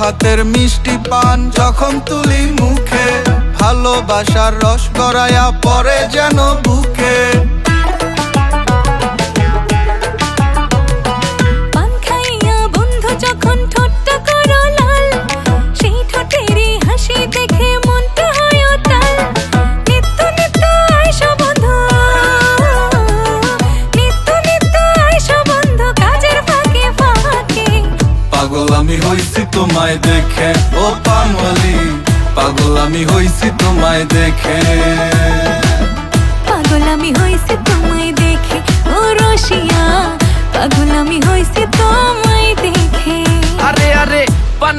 হাতের মিষ্টি পান যখন তুলি মুখে ভালোবাসার রস গড়াইয়া পরে যেন বুকে। আমি হইছি তোমায় দেখে। ও পামলি পাগল আমি হইছি তোমায় দেখে। পাগল আমি হইছি তোমায় দেখে। ও রশিয়া, পাগল আমি হইছি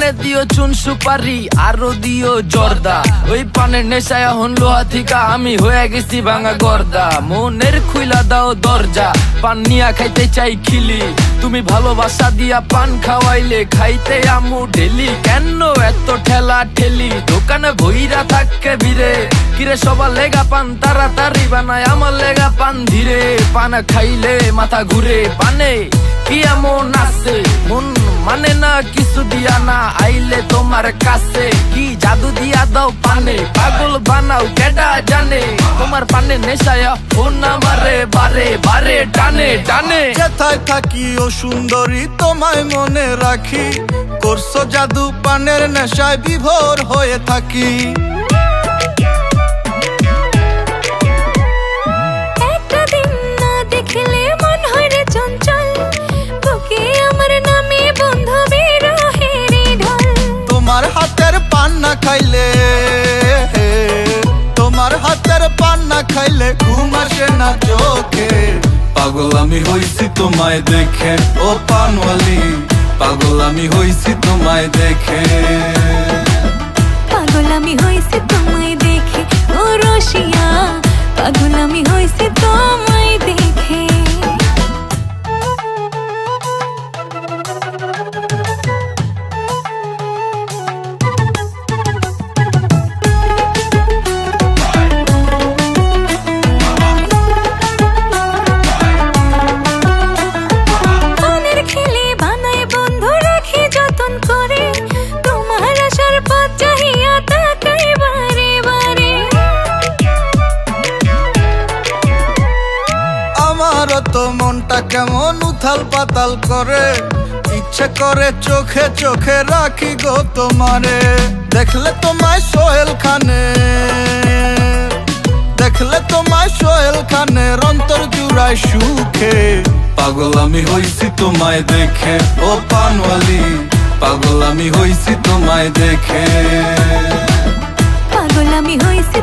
পানে দিও চুন সুপারি, আরও দিও জর্দা। ওই পানের নেশায় হন লোহা থিকা, আমি হয়ে গেছি ভাঙা গর্দা। মনের খুইলা দাও দরজা, পান নিয়া খাইতে চাই খিলি। তুমি ভালোবাসা দিয়া পান খাওয়াইলে খাইতে আমু ঢেলি। কেন এত ঠেলা ঠেলি? দোকানে ভইরা থাকে ভিড়ে। কিরে সবার লেগা পান তাড়াতাড়ি বানায়, আমার লেগা পান ধীরে। পান খাইলে মাথা ঘুরে, পানে কি এমন আছে? মন মানে না কিছু দিয়া না, আইলে তোমার কাছে কি জাদু দিয়া দাও পানে? পাগল বানাও, কেডা জানে? তোমার পানে নেশায়া ফোন আমারে বারে বারে টানে টানে। যেথায় থাকি ও সুন্দরী, তোমায় মনে রাখি। করছ জাদু পানের নেশায় বিভোর হয়ে থাকি। পান না ঘুম আসে না চোখে। পাগল আমি হইছি তোমায় দেখে, ও পানওয়ালি। পাগল আমি হইছি তোমায় দেখে। কেমন উথাল পাতাল করে? ইচ্ছে করে চোখে চোখে রাখি গো তোমারে। দেখলে তোমায় সোহেল খানে। দেখলে তোমায় সোহেল খানে অন্তর জুড়ায় সুখে। পাগল আমি হইছি তোমায় দেখে, ও পানওয়ালি। পাগল আমি হইছি তোমায় দেখে। পাগল আমি হইছি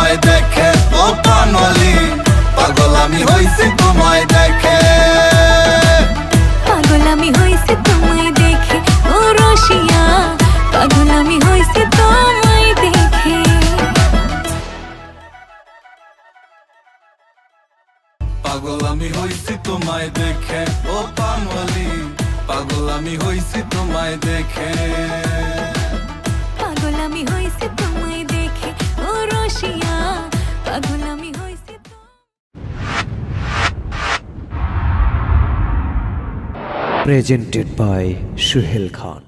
তোমায় দেখে ও পানওয়ালি পাগল আমি হইছি তোমায় দেখে। পাগল আমি হইছি তোমায় দেখে ও রসিয়া পাগল আমি হইছি তোমায় দেখে। পাগল আমি হইছি তোমায় দেখে ও পানওয়ালি পাগল আমি হইছি তোমায় দেখে। Presented by Suhel Khan.